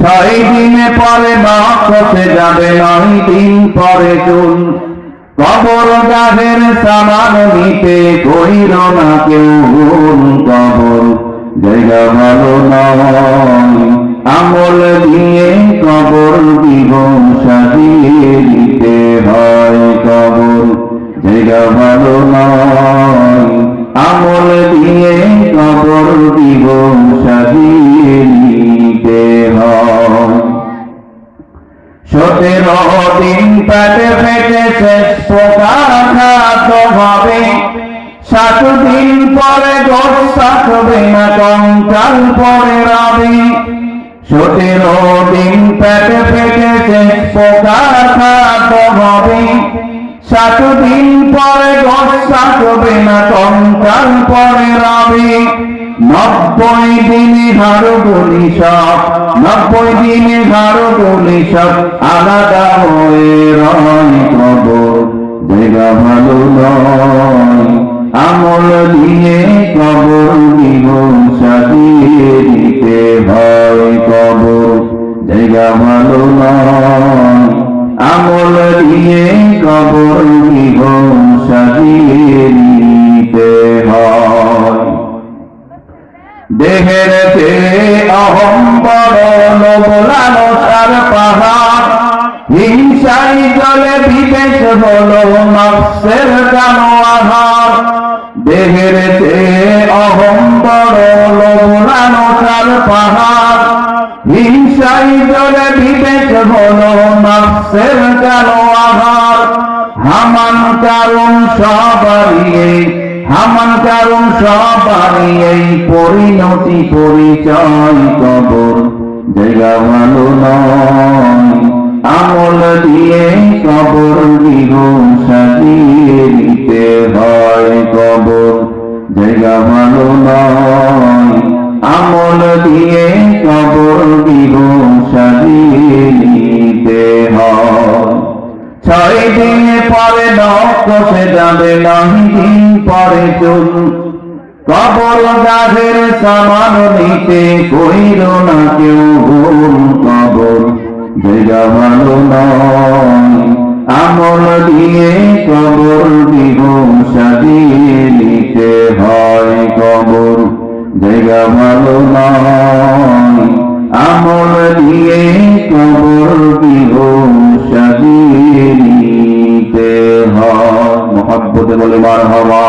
ছয় দিনে পরে নক্ষসে যাবে নয় দিন পরে চুল কবর গাছের সামান নিতে কইর না কেউ কবর, জায়গা ভালো নয়। আমল দিয়ে কবর দিব সাজিয়ে দিতে হয় কবর, জায়গা ভালো নয়। আমল দিয়ে সতেরো দিন পেটে পেটে শেষ প্রকার খাদ্য হবে। সাত দিন পরে গোস থাকবে না, কঙ্কাল পরে রবে। সতেরো দিন পেটে পেটে শেষ প্রকার খাদ্য হবে। সাত দিন পরে গোস থাকবে না, কঙ্কাল পরে রবে। নব্বই দিনে হারো গুলি সব, নব্বই দিনে হারো গুলি সব, আলাদা হয়ে রয় কবর, জায়গা ভালো নয়। আমল দিয়ে কবর দিব সাজিয়ে দিতে ভয় কবর, জায়গা ভালো নয়। আমল দিয়ে কবর দিব দেহের যে অহম বড় লোবলানো পাহাড় হিংসাই জলে বিবেশ হলো নফসের কানো আহার দেহের যে অহম বড় লোবলানো পাহাড় হিংসাই জলে বিবেশ হলো নফসের কানো আহার হামান কারণ সবারই হামান কারণ সবারই এই পরিণতি পরিচয় কবর। জায়গা ভালো আমল দিয়ে কবর দিব সাজিয়ে দিতে হয় কবর। জায়গা ভালো আমল দিয়ে কবর দিব সাজিয়ে দিতে হয়। ছয় দিন পরে নকশে যাবে নয় দিন পরে চল কবর গাছের সামান নিতে কইল না কেউ ভুল কবর জায়গা ভালো নয়, আমল দিয়ে কবর দিব সাজিয়ে মারহাবা